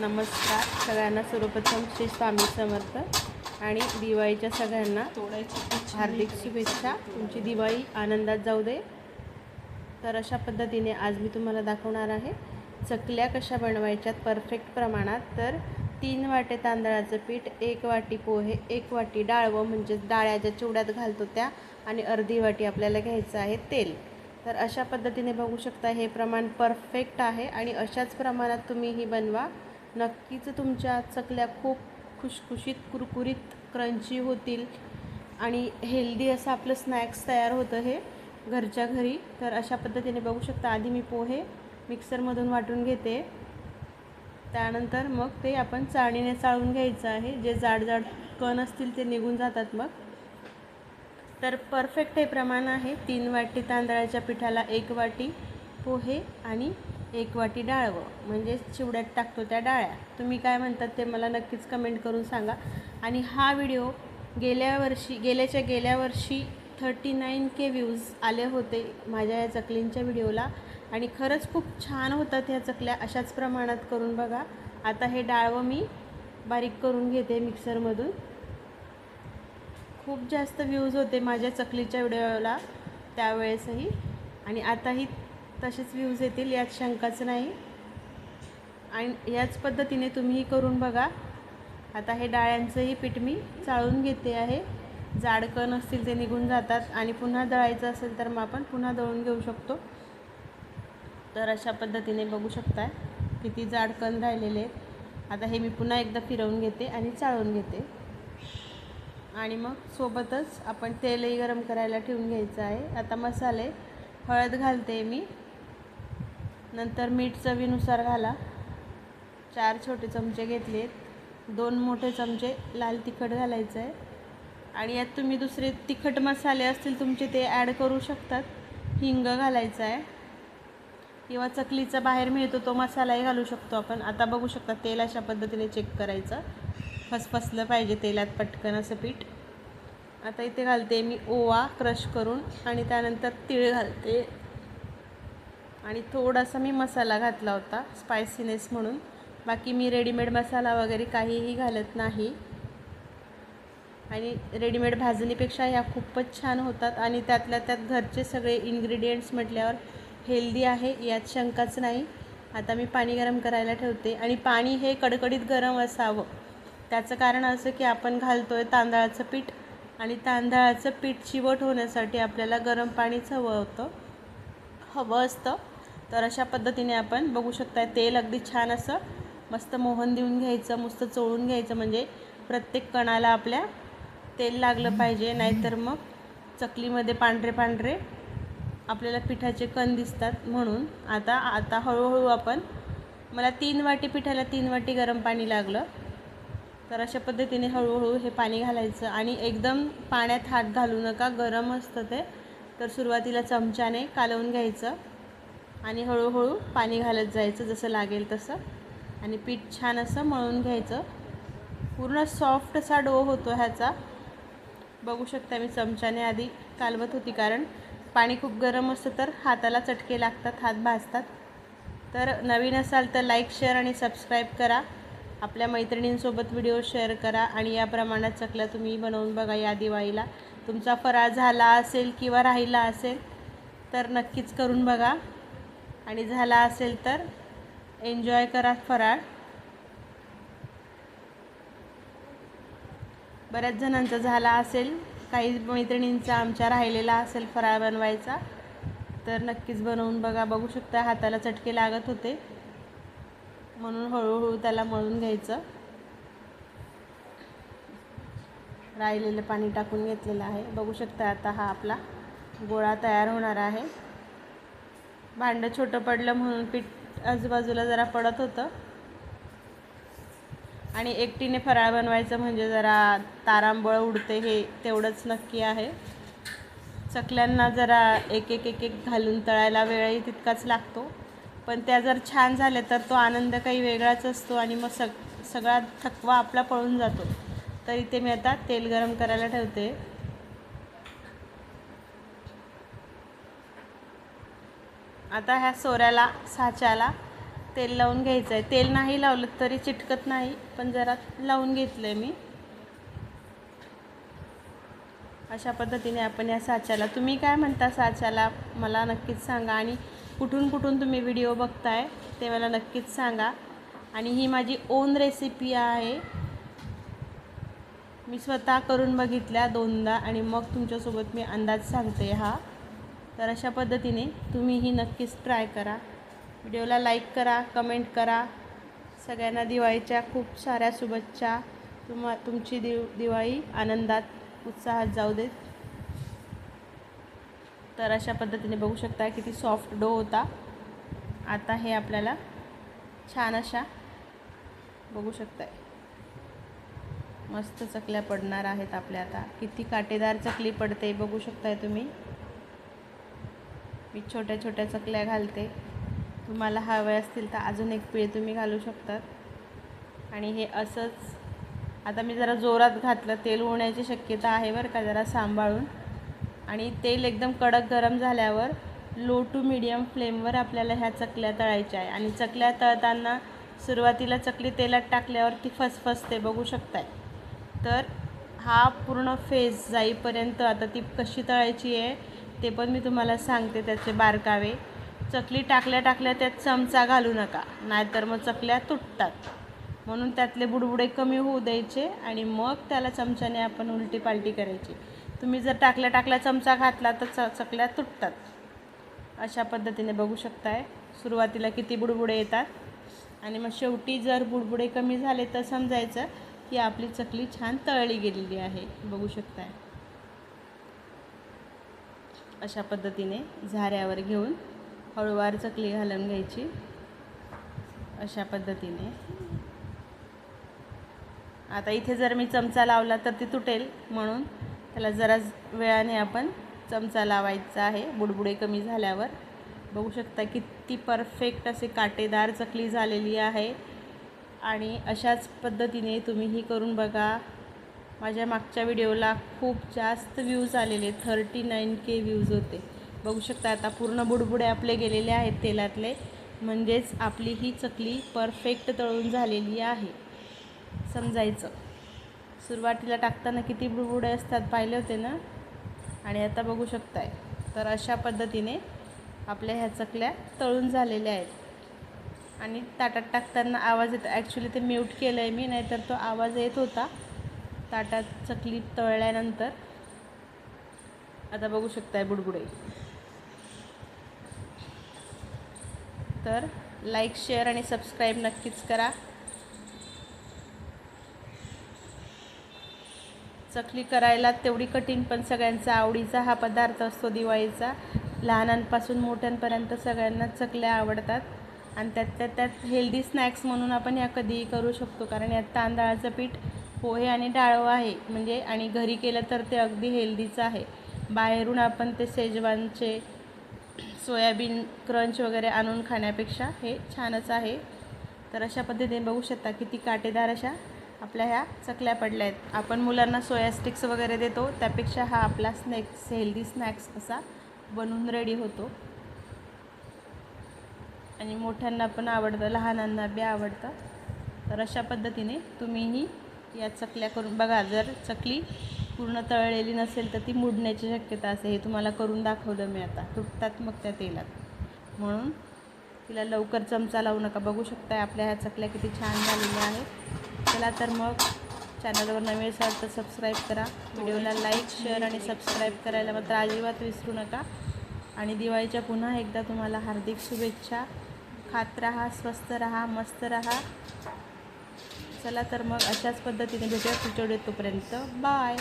नमस्कार. सगळ्यांना सर्वप्रथम श्री स्वामी समर्थ आणि दिवाळीच्या सगळ्यांना हार्दिक शुभेच्छा. तुमची दिवाळी आनंदात जाऊ दे. तर अशा पद्धतीने आज मी तुम्हाला दाखवणार आहे चकल्या कशा बनवायच्यात परफेक्ट प्रमाणात. तर तीन वाटे तांदळाचं पीठ एक वाटी पोहे एक वाटी डाळवं म्हणजेच डाळ्या ज्या चिवड्यात घालतो त्या आणि अर्धी वाटी आपल्याला घ्यायचं आहे तेल. तर अशा पद्धतीने बघू शकता हे प्रमाण परफेक्ट आहे आणि अशाच प्रमाणात तुम्ही ही बनवा. नक्कीच तुमच्या चकल्या खूप खुशखुशीत कुरकुरीत क्रंची होतील. आणि हेल्दी असं आपलं स्नॅक्स तयार होतं हे घरच्या घरी. तर अशा पद्धतीने बघू शकता आधी मी पोहे मिक्सरमधून वाटून घेते. त्यानंतर मग ते आपण चाळणीने चाळून घ्यायचं आहे. जे जाड जाड कण असतील ते निघून जातात मग. तर परफेक्ट हे प्रमाण आहे. तीन वाटी तांदळाच्या पिठाला एक वाटी पोहे आणि एक वाटी डाळवं. म्हणजे चिवड्यात टाकतो त्या डाळ्या. तुम्ही काय म्हणतात ते मला नक्कीच कमेंट करून सांगा. आणि हा व्हिडिओ गेल्या वर्षी गेल्याच्या गेल्या वर्षी थर्टी नाईन के व्ह्यूज आले होते माझ्या या चकलींच्या व्हिडिओला. आणि खरंच खूप छान होतात ह्या चकल्या. अशाच प्रमाणात करून बघा. आता हे डाळवं मी बारीक करून घेते मिक्सरमधून. खूप जास्त व्ह्यूज होते माझ्या चकलीच्या व्हिडिओला त्यावेळेसही. आणि आताही तसेच व्ह्यूज येतील यात शंकाच नाही. आणि याच पद्धतीने तुम्हीही करून बघा. आता हे डाळ्यांचंही पीठ मी चाळून घेते आहे. जाडकण असतील ते निघून जातात आणि पुन्हा दळायचं असेल तर मग आपण पुन्हा दळून घेऊ शकतो. तर अशा पद्धतीने बघू शकताय किती जाडकण राहिलेले आहेत. आता हे मी पुन्हा एकदा फिरवून घेते आणि चाळून घेते. आणि मग सोबतच आपण तेलही गरम करायला ठेवून घ्यायचं आहे. आता मसाले हळद घालते मी. नंतर मीठ चवीनुसार घाला. चार छोटे चमचे घेतलेत. दोन मोठे चमचे लाल तिखट घालायचं आहे आणि यात तुम्ही दुसरे तिखट मसाले असतील तुमचे ते ॲड करू शकतात. हिंग घालायचं आहे किंवा चकलीचा बाहेर मिळतो तो मसालाही घालू शकतो आपण. आता बघू शकता तेल अशा पद्धतीने चेक करायचं. फसफसलं पाहिजे तेलात पटकन असं पीठ. आता इथे घालते मी ओवा क्रश करून. आणि त्यानंतर तीळ घालते. आणि थोडासा मी मसाला घातला होता स्पायसीनेस म्हणून. बाकी मी रेडीमेड मसाला वगैरे काहीही घालत नाही. आणि रेडीमेड भाजणीपेक्षा ह्या खूपच छान होतात आणि त्यातल्या त्यात घरचे सगळे इन्ग्रेडियंट्स म्हटल्यावर हेल्दी आहे यात शंकाच नाही. आता मी पाणी गरम करायला ठेवते आणि पाणी हे कडकडीत गरम असावं. त्याचं कारण असं की आपण घालतो आहे तांदळाचं पीठ आणि तांदळाचं पीठ चिवट होण्यासाठी आपल्याला गरम पाणीच हवं होतं. हवं असतं. तर अशा पद्धतीने आपण बघू शकता तेल अगदी छान असं मस्त मोहन देऊन घ्यायचं मस्त चोळून घ्यायचं म्हणजे प्रत्येक कणाला आपल्या तेल लागलं पाहिजे नाहीतर मग चकलीमध्ये पांढरे पांढरे आपल्याला पिठाचे कण दिसतात म्हणून. आता आता हळूहळू आपण मला तीन वाटी पिठाला तीन वाटी गरम पाणी लागलं. तर अशा पद्धतीने हळूहळू हे पाणी घालायचं आणि एकदम पाण्यात हात घालू नका गरम असतं ते. तर सुरुवातीला चमच्याने कालवून घ्यायचं. आणि हळूहळू पाणी घालत जायचं जसं लागेल तसं. आणि पीठ छान असं मळून घ्यायचं. पूर्ण सॉफ्ट असा डो होतो ह्याचा. बघू शकता मी चमच्याने आधी कालवत होती कारण पाणी खूप गरम असतं तर हाताला चटके लागतात हात भाजतात. तर नवीन असाल तर लाईक शेअर आणि सबस्क्राईब करा. आपल्या मैत्रिणींसोबत व्हिडिओ शेअर करा आणि या प्रमाणात चकल्या तुम्ही बनवून बघा या दिवाळीला. तुमचा फराळ झाला असेल किंवा राहिला असेल तर नक्कीच करून बघा. आणि झाला असेल तर एन्जॉय करा फराळ. बऱ्याच जणांचा झाला असेल काही मैत्रिणींचा आमच्या राहिलेला असेल फराळ बनवायचा तर नक्कीच बनवून बघा. बघू शकता हाताला चटके लागत होते म्हणून हळूहळू त्याला मळून घ्यायचं. राहिलेलं पाणी टाकून घेतलेलं आहे. बघू शकता आता हा आपला गोळा तयार होणार आहे. भांडं छोटं पडलं म्हणून पीठ आजूबाजूला जरा पडत होतं. आणि एकटीने फराळ बनवायचं म्हणजे जरा तारांबळ उडते हे तेवढंच नक्की आहे. चकल्यांना जरा एक एक एक एक घालून तळायला वेळही तितकाच लागतो. पण त्या जर छान झाल्या तर तो आनंद काही वेगळाच असतो आणि मग सग सगळा थकवा आपला पळून जातो. तर इथे मी आता तेल गरम करायला ठेवते. आता ह्या सोऱ्याला साच्याला तेल लावून घ्यायचं आहे तेल नाही लावलं तरी चिटकत नाही पण जरा लावून घेतलं आहे मी. अशा पद्धतीने आपण या साच्याला तुम्ही काय म्हणता साच्याला मला नक्कीच सांगा. आणि कुठून कुठून तुम्ही व्हिडिओ बघताय ते मला नक्कीच सांगा. आणि ही माझी ओन रेसिपी आहे. मी स्वतः करून बघितल्या दोनदा आणि मग तुमच्यासोबत मी अंदाज सांगते हा. तर अशा पद्धतीने तुम्हीही नक्कीच ट्राय करा. व्हिडिओला लाईक करा कमेंट करा. सगळ्यांना दिवाळीच्या खूप साऱ्या शुभेच्छा. तुम्हा तुमची दिव दिवाळी आनंदात उत्साहात जाऊ देत. तर अशा पद्धतीने बघू शकता किती सॉफ्ट डो होता. आता हे आपल्याला छान अशा बघू शकताय. मस्त चकल्या पडणार आहेत आपल्या आता. किती काटेदार चकली पडते बघू शकताय तुम्ही. मी छोट्या छोट्या चकल्या घालते. तुम्हाला हवे असतील तर अजून एक पिळ तुम्ही घालू शकतात. आणि हे असंच आता मी जरा जोरात घातलं तेल होण्याची शक्यता आहे बरं का जरा सांभाळून. आणि तेल एकदम कडक गरम झाल्यावर लो टू मिडियम फ्लेमवर आपल्याला ह्या चकल्या तळायच्या आहे. आणि चकल्या तळताना सुरुवातीला चकली तेलात टाकल्यावर ती फसफसते बघू शकताय. तर हा पूर्ण फेस जाईपर्यंत आता ती कशी तळायची आहे ते पण मी तुम्हाला सांगते त्याचे बारकावे. चकली टाकल्या टाकल्या त्यात चमचा घालू नका नाहीतर मग चकल्या तुटतात. म्हणून त्यातले बुडबुडे कमी होऊ द्यायचे आणि मग त्याला चमच्याने आपण उलटी पालटी करायची. तुम्ही जर टाकल्या टाकल्या चमचा घातला तर च चकल्या तुटतात. अशा पद्धतीने बघू शकताय. सुरुवातीला किती बुडबुडे येतात. आणि मग शेवटी जर बुडबुडे कमी झाले तर समजायचं की आपली चकली छान तळली गेलेली आहे. बघू शकताय. अशा पद्धतीने झाऱ्यावर घेऊन हळूवार चकली घालून घ्यायची. अशा पद्धतीने. आता इथे जर मी चमचा लावला तर ती तुटेल म्हणून त्याला जरा वेळाने आपण चमचा लावायचा आहे. बुडबुडे कमी झाल्यावर. बघू शकता किती परफेक्ट असे काटेदार चकली झालेली आहे. आणि अशाच पद्धतीने तुम्ही ही करून बघा. माझ्या मागच्या व्हिडिओला खूप जास्त व्ह्यूज आलेले थर्टी नाईन के व्ह्यूज होते. बघू शकता आता पूर्ण बुडबुडे आपले गेलेले आहेत तेलातले. म्हणजेच आपली ही चकली परफेक्ट तळून झालेली आहे. समजायचं. सुरुवातीला टाकताना किती बुडबुडे असतात पाहिले होते ना? आणि आता बघू शकताय. तर अशा पद्धतीने आपल्या ह्या चकल्या तळून झालेल्या आहेत. आणि ताटात टाकताना आवाज येतो. ॲक्च्युली ते म्यूट केलं आहे मी नाहीतर तो आवाज येत होता. ताटात चकली तळल्यानंतर आता बघू शकताय बुडबुडे. तर लाईक शेअर आणि सबस्क्राईब नक्कीच करा. चकली करायला तेवढी कठीण पण सगळ्यांचा आवडीचा हा पदार्थ असतो दिवाळीचा. लहानांपासून मोठ्यांपर्यंत सगळ्यांना चकल्या आवडतात. आणि त्यात त्यात हेल्दी स्नॅक्स म्हणून आपण ह्या कधीही करू शकतो कारण यात तांदळाचं पीठ पोहे आणि डाळव आहे. म्हणजे आणि घरी केलं तर ते अगदी हेल्दीचं आहे. बाहेरून आपण ते सेजवानचे सोयाबीन क्रंच वगैरे आणून खाण्यापेक्षा हे छानच आहे. तर अशा पद्धतीने बघू शकता किती काटेदार अशा आपल्या ह्या चकल्या पडल्या आहेत. आपण मुलांना सोया स्टिक्स वगैरे देतो त्यापेक्षा हा आपला स्नॅक्स हेल्दी स्नॅक्स असा बनून रेडी होतो. आणि मोठ्यांना पण आवडतं लहानांना बी आवडतं. तर अशा पद्धतीने तुम्हीही या चकल्या करून बघा जर चकली पूर्ण तळलेली नसेल तर ती मुडण्याची शक्यता असे हे तुम्हाला करून दाखवलं मी आता. तुटतात मग त्या तेलात. म्हणून तिला लवकर चमचा लावू नका. बघू शकताय आपल्या ह्या चकल्या किती छान झालेल्या आहेत. चला तर मग चॅनलवर नवीन असाल तर सबस्क्राईब करा. व्हिडिओला लाईक शेअर आणि सबस्क्राईब करायला मात्र अजिबात विसरू नका. आणि दिवाळीच्या पुन्हा एकदा तुम्हाला हार्दिक शुभेच्छा. खात राहा स्वस्त राहा मस्त राहा. चला तर मग अशाच पद्धतीने भेटूया पुढच्या तोपर्यंत. बाय